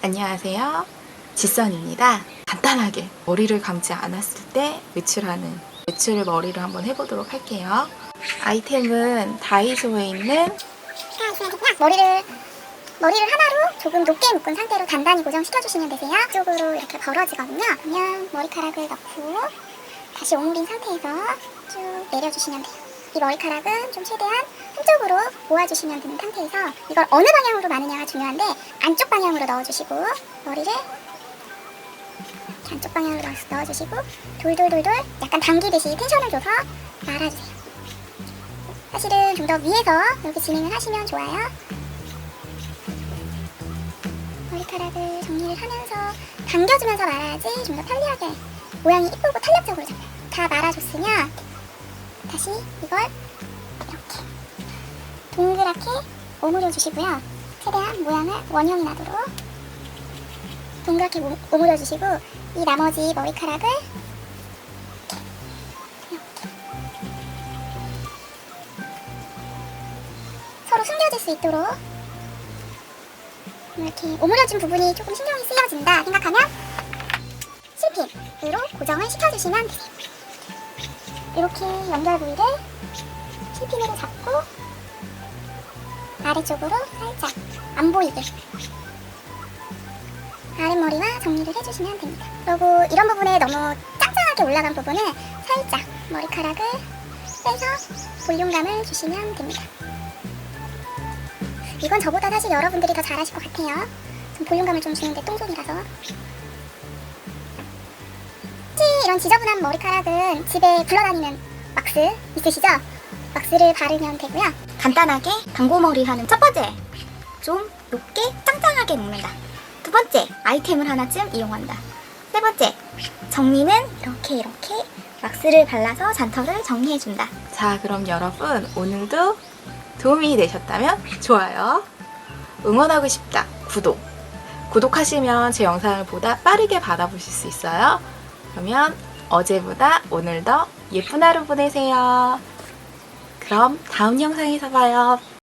안녕하세요. 지선입니다. 간단하게 머리를 감지 않았을 때 외출하는 외출 머리를 한번 해보도록 할게요. 아이템은 다이소에 있는 머리를 머리를 하나로 조금 높게 묶은 상태로 단단히 고정시켜주시면 되세요. 이쪽으로 이렇게 벌어지거든요. 그러면 머리카락을 넣고 다시 오므린 상태에서 쭉 내려주시면 돼요. 이 머리카락은 좀 최대한 한쪽으로 모아주시면 되는 상태에서 이걸 어느 방향으로 마느냐가 중요한데 안쪽 방향으로 넣어주시고 머리를 안쪽 방향으로 넣- 넣어주시고 돌돌돌돌 약간 당기듯이 텐션을 줘서 말아주세요. 사실은 좀 더 위에서 이렇게 진행을 하시면 좋아요. 머리카락을 정리를 하면서 당겨주면서 말아야지 좀 더 편리하게 모양이 이쁘고 탄력적으로 잡혀요. 다 말아줬으면 다시 이걸 이렇게 동그랗게 오므려 주시고요. 최대한 모양을 원형이 나도록 동그랗게 오- 오므려 주시고 이 나머지 머리카락을 서로 숨겨질 수 있도록 이렇게 오므려진 부분이 조금 신경이 쓰여진다 생각하면 실핀으로 고정을 시켜주시면 돼요. 이렇게 연결 부위를 실핀으로 잡고 아래쪽으로 살짝 안 보이게 아랫머리와 정리를 해주시면 됩니다. 그리고 이런 부분에 너무 짱짱하게 올라간 부분은 살짝 머리카락을 빼서 볼륨감을 주시면 됩니다. 이건 저보다 사실 여러분들이 더 잘하실 것 같아요. 좀 볼륨감을 좀 주는데 똥손이라서. 혹시 이런 지저분한 머리카락은 집에 굴러다니는 왁스 있으시죠? 왁스를 바르면 되고요. 간단하게 단고머리 하는 첫 번째, 좀 높게 짱짱하게 묶는다. 두 번째, 아이템을 하나쯤 이용한다. 세 번째, 정리는 이렇게 이렇게 왁스를 발라서 잔털을 정리해준다. 자, 그럼 여러분 오늘도 도움이 되셨다면 좋아요. 응원하고 싶다. 구독. 구독하시면 제 영상을 보다 빠르게 받아보실 수 있어요. 그러면 어제보다 오늘 더 예쁜 하루 보내세요. 그럼 다음 영상에서 봐요.